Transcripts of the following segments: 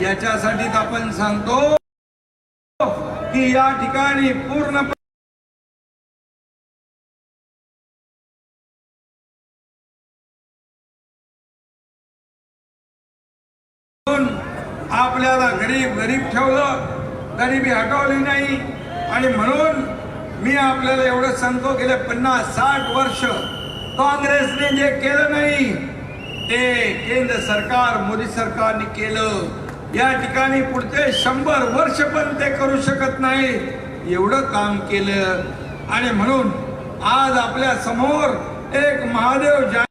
याच्यासाठीच आपण सांगतो की या ठिकाणी पूर्ण आपल्याला गरीब गरीब ठेवलं गरिबी हटवली नाही. आणि म्हणून मी आपल्याला एवढं सांगतो गेले पन्नास साठ वर्ष काँग्रेसने जे केलं नाही ते केंद्र सरकार मोदी सरकारने केलं. या ठिकाणी पुढचे शंभर वर्ष पण ते करू शकत नाही एवढं काम केलं. आणि म्हणून आज आपल्यासमोर एक महादेव जानकर.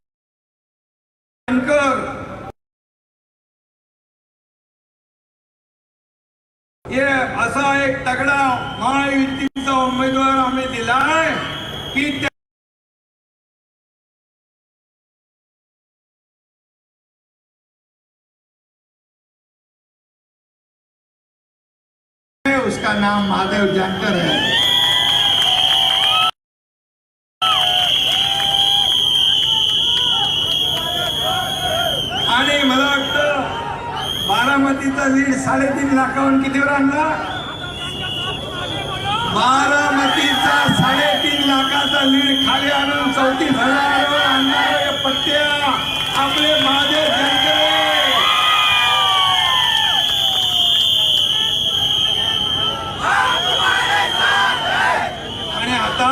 हे असा एक तगडा महायुतीचा उमेदवार आम्ही दिलाय की उसका नाम महादेव जानकर है। आणि मला वाटतं बारामतीचा लीड साडेतीन लाखाहून कितीवर आणला? बारामतीचा साडेतीन लाखाचा लीड खाली आणून चौतीस हजार आणणारे पट्ट्या आपले महादेव जानकरे आणि आता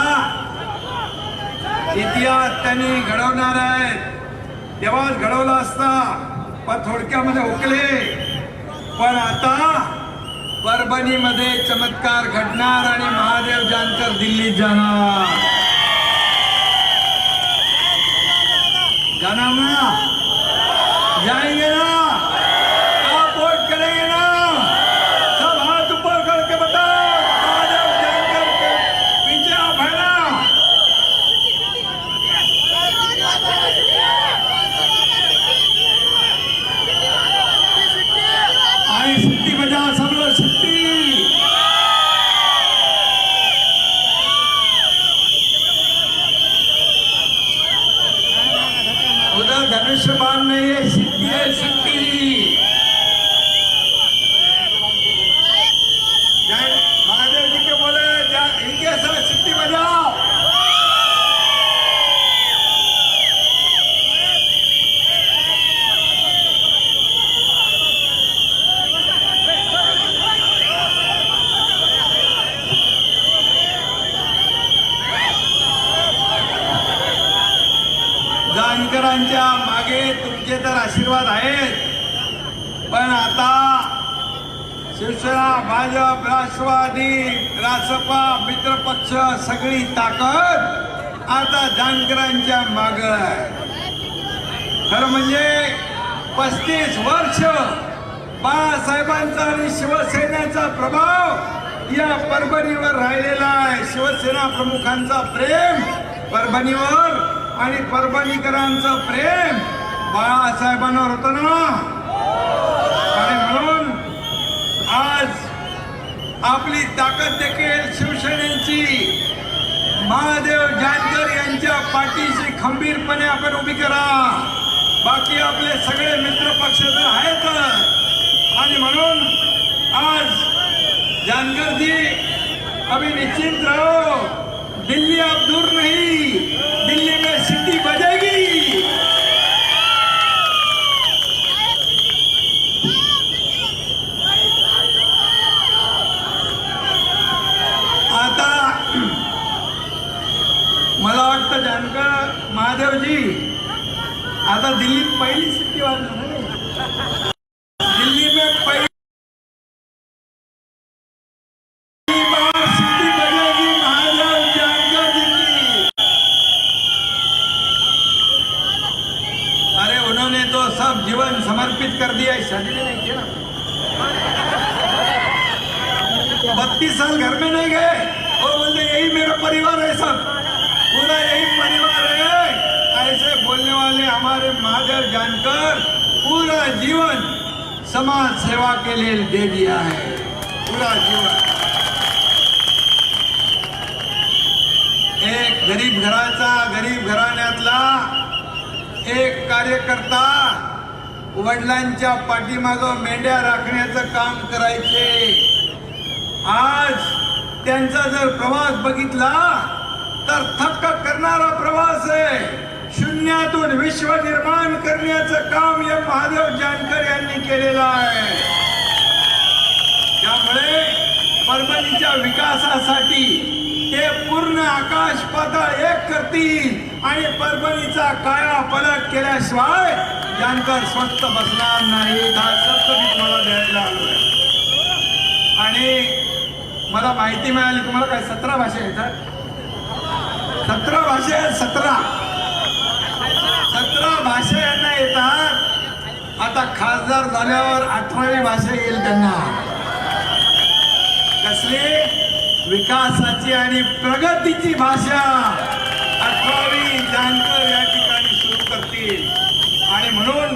इतिहास त्यांनी घडवणार आहेत. तेव्हाच घडवला असता पण थोडक्यामध्ये हुकले. पण आता परभणीमध्ये चमत्कार घडणार आणि महादेव जानकर दिल्लीत जाणार. जाणार ना? Müslüman meclisi bilesin. जानकरांच्या मागे तुमचे तर आशीर्वाद आहेत. पण आता शिवसेना भाजप राष्ट्रवादी रासपा मित्रपक्ष सगळी ताकद आता जानकरांच्या माग आहे. खरं म्हणजे पस्तीस वर्ष बाळासाहेबांचा आणि शिवसेनेचा प्रभाव या परभणीवर राहिलेला आहे. शिवसेना प्रमुखांचा प्रेम परभणीवर आणि परभणीकरांचं प्रेम बाळासाहेबांवर होतं ना? आणि म्हणून आज आपली ताकद देखील शिवसेनेची महादेव जानकर यांच्या पाठीशी खंबीरपणे आपण उभी करा. बाकी आपले सगळे मित्र पक्ष तर आहेत आणि म्हणून आज जानकरजी जी अभी निश्चिंत रहो. दिल्ली आप दूर नाही दिल्ली में अरे उन्होंने तो सब जीवन समर्पित कर दिया बत्तीस साल घर में नहीं गए, वो बोलते, यही मेरा परिवार है सब। महादेव जानकर पूरा जीवन समाज सेवा के लिए दे दिया है। पूरा जीवन। एक गरीब घराचा गरीब घराण्यातला एक कार्यकर्ता वडिलांच्या पाठीमाग मेंढ्या राखण्याचं काम करायचे. आज त्यांचा जर प्रवास बघितला तर थक्क करणारा प्रवास आहे. शून्यातून विश्व निर्माण करण्याचं काम या महादेव जानकर यांनी केलेलं आहे. त्यामुळे परभणीच्या विकासासाठी ते पूर्ण आकाश पाताळ एक करतील आणि परभणीचा काळा पलट केल्याशिवाय जानकर स्वस्त बसणार नाही. हा सत्य मी तुम्हाला द्यायला आणि मला माहिती मिळाली. तुम्हाला काय सतरा भाषा येतात? सतरा भाषा आहेत सतरा. सतरा भाषा यांना येतात. आता खासदार झाल्यावर अठरावी भाषा येईल त्यांना. कसली? विकासाची आणि प्रगतीची भाषा. अठरावी जानकर या ठिकाणी सुरू करतील. आणि म्हणून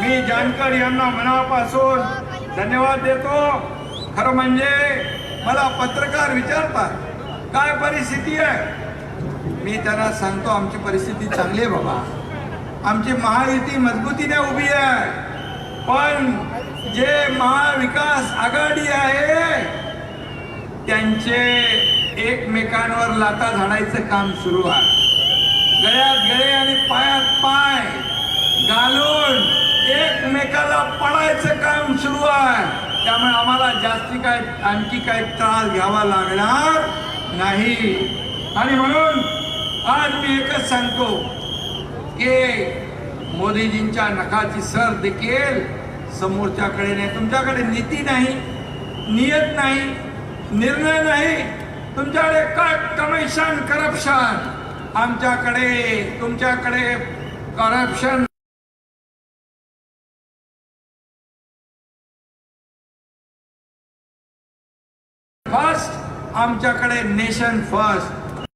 मी जानकर यांना मनापासून धन्यवाद देतो. खरं म्हणजे मला पत्रकार विचारतात काय परिस्थिती आहे? मी त्यांना सांगतो आमची परिस्थिती चांगली आहे बाबा. आमची महायुती मजबूतीने उभी आहे. पण जे महाविकास आघाडी आहे त्यांचे एकमेकांवर लाता झाडायचं काम सुरू आहे. गळ्यात गळे आणि पायात पाय घालून एकमेकाला पडायचं काम सुरू आहे. त्यामुळे आम्हाला जास्ती काय आणखी काय त्रास घ्यावा लागणार नाही. आणि म्हणून आज मी एकच सांगतो की मोदीजींच्या नखाची सर देखील समोरच्याकडे नाही तुमच्याकडे नीती नाही नियत नाही निर्णय नाही तुमच्याकडे कट कमिशन करप्शन आमच्याकडे तुमच्याकडे करप्शन फर्स्ट आमच्याकडे नेशन फर्स्ट